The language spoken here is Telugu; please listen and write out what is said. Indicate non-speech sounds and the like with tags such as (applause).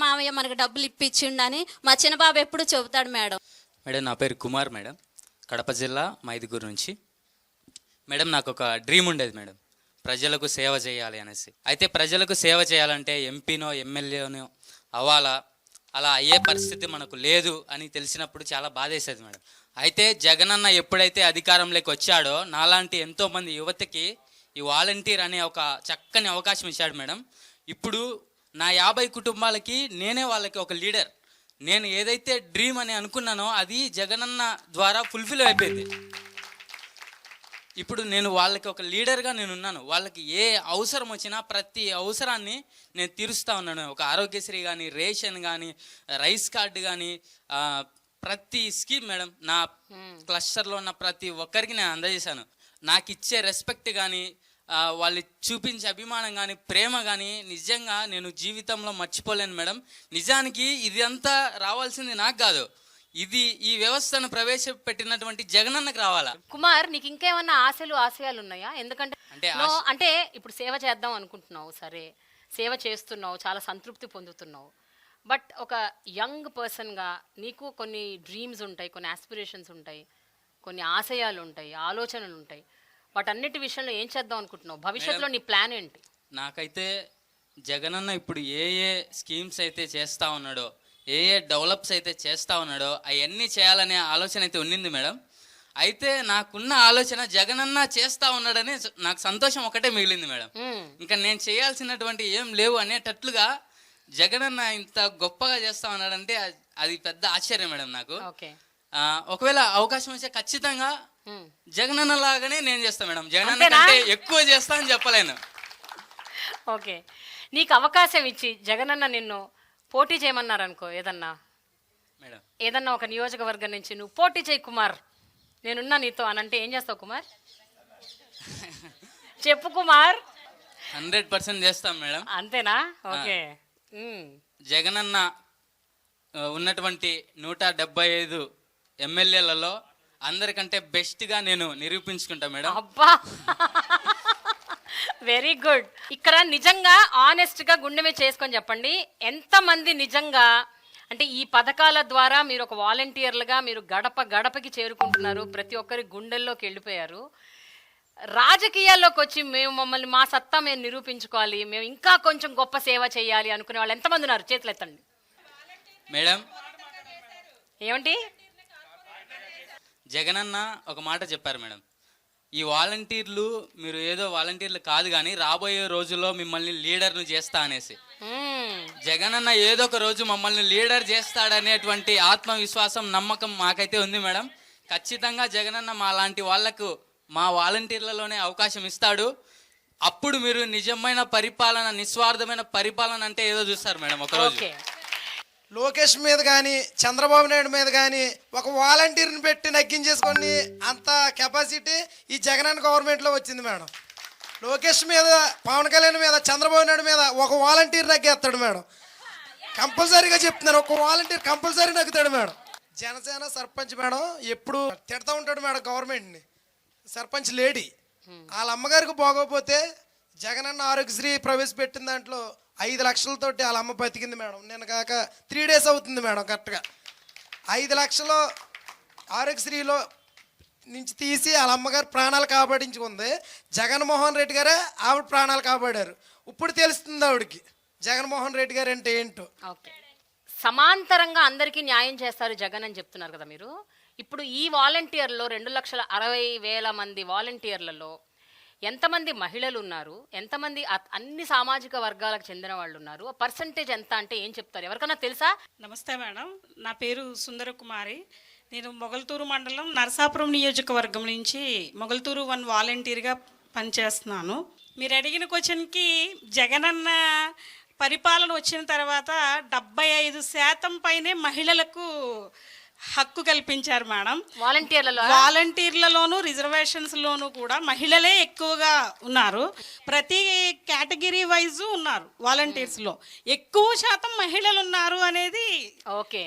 మామయ్య మనకు డబ్బులు ఇప్పించిండని మా చిన్న బాబు ఎప్పుడు చెబుతాడు మేడం. మేడం నా పేరు కుమార్ మేడం. కడప జిల్లా మైదుగురు నుంచి. మేడం నాకు ఒక డ్రీమ్ ఉండేది మేడం. ప్రజలకు సేవ చేయాలి అనేసి. అయితే ప్రజలకు సేవ చేయాలంటే ఎంపీనో ఎమ్మెల్యేనో అవ్వాలా? అలా అయ్యే పరిస్థితి మనకు లేదు అని తెలిసినప్పుడు చాలా బాధేసేది మేడం. అయితే జగనన్న ఎప్పుడైతే అధికారంలోకి వచ్చాడో నాలాంటి ఎంతోమంది యువతకి ఈ వాలంటీర్ అనే ఒక చక్కని అవకాశం ఇచ్చాడు మేడం. ఇప్పుడు నా యాభై కుటుంబాలకి నేనే వాళ్ళకి ఒక లీడర్. నేను ఏదైతే డ్రీమ్ అని అనుకున్నానో అది జగనన్న ద్వారా ఫుల్ఫిల్ అయిపోయింది. ఇప్పుడు నేను వాళ్ళకి ఒక లీడర్గా నేను ఉన్నాను. వాళ్ళకి ఏ అవసరం వచ్చినా ప్రతి అవసరాన్ని నేను తీరుస్తా ఉన్నాను. ఒక ఆరోగ్యశ్రీ కానీ రేషన్ కానీ రైస్ కార్డు కానీ ప్రతి స్కీమ్ మేడం నా క్లస్టర్లో ఉన్న ప్రతి ఒక్కరికి నేను అందజేశాను. నాకు ఇచ్చే రెస్పెక్ట్ కానీ వాళ్ళు చూపించే అభిమానం కానీ ప్రేమ కానీ నిజంగా నేను జీవితంలో మర్చిపోలేను మేడం. నిజానికి ఇదంతా రావాల్సింది నాకు కాదు. ఇది ఈ వ్యవస్థను ప్రవేశపెట్టినటువంటి జగనన్నకు రావాలా? కుమార్ నీకు ఇంకేమన్నా ఆశలు ఆశయాలు ఉన్నాయా? ఎందుకంటే అంటే అంటే ఇప్పుడు సేవ చేద్దాం అనుకుంటున్నావు సరే. సేవ చేస్తున్నావు చాలా సంతృప్తి పొందుతున్నావు. బట్ ఒక యంగ్ పర్సన్గా నీకు కొన్ని డ్రీమ్స్ ఉంటాయి కొన్ని ఆస్పిరేషన్స్ ఉంటాయి కొన్ని ఆశయాలు ఉంటాయి ఆలోచనలు ఉంటాయి. వాటన్నిటి విషయంలో ఏం చేద్దాం అనుకుంటున్నావు? భవిష్యత్తులో నీ ప్లాన్ ఏంటి? నాకైతే జగనన్న ఇప్పుడు ఏ ఏ స్కీమ్స్ అయితే చేస్తా ఉన్నాడో ఏ ఏ డెవలప్స్ అయితే చేస్తా ఉన్నాడో అవన్నీ చేయాలనే ఆలోచన అయితే ఉండింది మేడం. అయితే నాకున్న ఆలోచన జగనన్న చేస్తా ఉన్నాడని నాకు సంతోషం ఒకటే మిగిలింది మేడం. ఇంకా నేను చేయాల్సినటువంటి ఏం లేవు అనేటట్లుగా జగనన్న ఇంత గొప్పగా చేస్తా ఉన్నాడంటే అది- పెద్ద ఆశ్చర్యం మేడం నాకు. ఒకవేళ అవకాశం వస్తే ఖచ్చితంగా. జగనన్న లాగానే నేను చేస్తాను మేడం. జగనన్న అంతేనా? కంటే ఎక్కువ చేస్తా అని చెప్పలేను. ఓకే. నీకు అవకాశం ఇచ్చి జగనన్న నిన్ను పోటీ చేయమన్నారు అనుకో ఏదన్నా? మేడం. ఏదన్నా ఒక నియోజకవర్గం నుంచి నువ్వు పోటీ చేయి కుమార్. నేనున్నా నీతో అని అంటే ఏం చేస్తావు కుమార్? (laughs) చెప్పు కుమార్. హండ్రెడ్ పర్సెంట్ చేస్తాం మేడం. అంతేనా? ఓకే. జగనన్న ఉన్నటువంటి నూట డెబ్బై ఐదు ఎమ్మెల్యేలలో అందరికంటే బెస్ట్గా నేను నిరూపించుకుంటా మేడం. అబ్బా! వెరీ గుడ్ ఇక్కడ నిజంగా ఆనెస్ట్గా గుండె మీద చేసుకొని చెప్పండి. ఎంతమంది నిజంగా అంటే ఈ పథకాల ద్వారా మీరు ఒక వాలంటీర్లుగా మీరు గడప గడపకి చేరుకుంటున్నారు ప్రతి ఒక్కరి గుండెల్లోకి వెళ్ళిపోయారు. రాజకీయాల్లోకి వచ్చి మేము మమ్మల్ని మా సత్తా మేము నిరూపించుకోవాలి మేము ఇంకా కొంచెం గొప్ప సేవ చేయాలి అనుకునే వాళ్ళు ఎంతమంది ఉన్నారు? చేతులు ఎత్తండి మేడం ఏమిటి జగనన్న ఒక మాట చెప్పారు మేడం. ఈ వాలంటీర్లు మీరు ఏదో వాలంటీర్లు కాదు కానీ రాబోయే రోజుల్లో మిమ్మల్ని లీడర్ను చేస్తా అనేసి. మ్మ్. జగనన్న ఏదో ఒక రోజు మమ్మల్ని లీడర్ చేస్తాడనేటువంటి ఆత్మవిశ్వాసం నమ్మకం మాకైతే ఉంది మేడం. ఖచ్చితంగా జగనన్న మా లాంటి వాళ్ళకు మా వాలంటీర్లలోనే అవకాశం ఇస్తాడు. అప్పుడు మీరు నిజమైన పరిపాలన నిస్వార్థమైన పరిపాలన అంటే ఏదో చూస్తారు మేడం ఒకరోజు. లోకేష్ మీద కానీ చంద్రబాబు నాయుడు మీద కానీ ఒక వాలంటీర్ని పెట్టి నగ్గించేసుకొని అంత కెపాసిటీ ఈ జగనన్న గవర్నమెంట్లో వచ్చింది మేడం. లోకేష్ మీద పవన్ కళ్యాణ్ మీద చంద్రబాబు నాయుడు మీద ఒక వాలంటీర్ నగ్గేస్తాడు మేడం. కంపల్సరీగా చెప్తున్నాను ఒక వాలంటీర్ కంపల్సరీ నగ్గుతాడు మేడం. జనసేన సర్పంచ్ మేడం ఎప్పుడు తిడతా ఉంటాడు మేడం గవర్నమెంట్ని సర్పంచ్ లేడీ. వాళ్ళ అమ్మగారికి బాగోపోతే జగనన్న ఆరోగ్యశ్రీ ప్రవేశపెట్టిన దాంట్లో ఐదు లక్షలతోటి వాళ్ళ అమ్మ బతికింది మేడం. నేను కాక త్రీ డేస్ అవుతుంది మేడం కరెక్ట్గా. ఐదు లక్షలు ఆరోగ్యశ్రీలో నుంచి తీసి వాళ్ళ అమ్మగారు ప్రాణాలు కాపాడించుకుంది. జగన్మోహన్ రెడ్డి గారే ఆవిడ ప్రాణాలు కాపాడారు. ఇప్పుడు తెలుస్తుంది ఆవిడకి జగన్మోహన్ రెడ్డి గారు అంటే ఏంటో. ఓకే. సమాంతరంగా అందరికీ న్యాయం చేస్తారు జగన్ అని చెప్తున్నారు కదా మీరు. ఇప్పుడు ఈ వాలంటీర్లో రెండు లక్షల అరవై వేల మంది వాలంటీర్లలో ఎంతమంది మహిళలు ఉన్నారు ఎంతమంది అన్ని సామాజిక వర్గాలకు చెందిన వాళ్ళు ఉన్నారు పర్సంటేజ్ ఎంత అంటే ఏం చెప్తారు? ఎవరికైనా తెలుసా? నమస్తే మేడం. నా పేరు సుందరకుమారి. నేను మొగల్తూరు మండలం నరసాపురం నియోజకవర్గం నుంచి మొగల్తూరు వన్ వాలంటీర్గా పనిచేస్తున్నాను. మీరు అడిగిన క్వశ్చన్కి జగనన్న పరిపాలన వచ్చిన తర్వాత డెబ్బై ఐదు శాతం పైనే మహిళలకు హక్కు కల్పించారు మేడం. వాలంటీర్లలో వాలంటీర్లలోను రిజర్వేషన్స్ లోను కూడా మహిళలే ఎక్కువగా ఉన్నారు. ప్రతి కేటగిరీ వైజ్ ఉన్నారు వాలంటీర్స్లో. ఎక్కువ శాతం మహిళలు ఉన్నారు అనేది ఓకే.